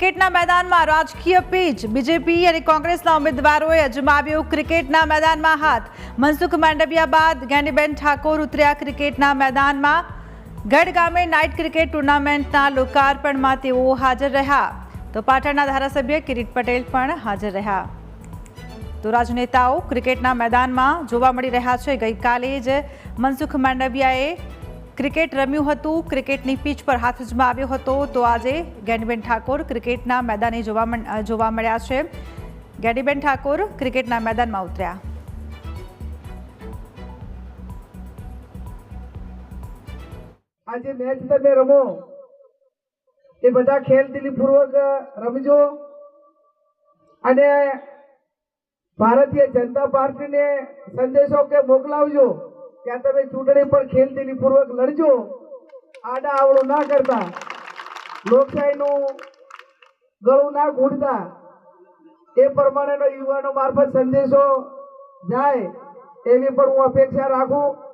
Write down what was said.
ક્રિકેટના મેદાનમાં રાજકીય પીચ. બીજેપી અને કોંગ્રેસના ઉમેદવારોએ અજમાવ્યો ક્રિકેટના મેદાનમાં હાથ. મનસુખ માંડવિયા બાદ જ્ઞાનીબેન ઠાકોર ઉતર્યા ક્રિકેટના મેદાનમાં. ગઢ ગામે નાઇટ ક્રિકેટ ટુર્નામેન્ટના લોકાર્પણમાં તેઓ હાજર રહ્યા. તો પાટણના ધારાસભ્ય કિરીટ પટેલ પણ હાજર રહ્યા. તો રાજનેતાઓ ક્રિકેટના મેદાનમાં જોવા મળી રહ્યા છે. ગઈકાલે જ મનસુખ માંડવિયાએ ક્રિકેટ રમ્યું હતું. ક્રિકેટની પીચ પર હાથ અજમાવ્યો હતો. તો આજે ગેનીબેન ઠાકોર ક્રિકેટના મેદાને જોવા જોવા મળ્યા છે. ગેનીબેન ઠાકોર ક્રિકેટના મેદાનમાં ઉતર્યા. આજે મેચ તમે રમો. એ બધા ખેલ દિલીપૂર્વક રમજો. અને ભારતીય જનતા પાર્ટીને સંદેશો કે મોકલાવજો. આ તમે ચૂંટણી પણ ખેલદીલી પૂર્વક લડજો. આડા આવડું ના કરતા. લોકશાહીનું ગળું ના ઘૂંટતા. એ પ્રમાણેનો યુવાનો મારફત સંદેશો જાય. એવી પણ હું અપેક્ષા રાખું.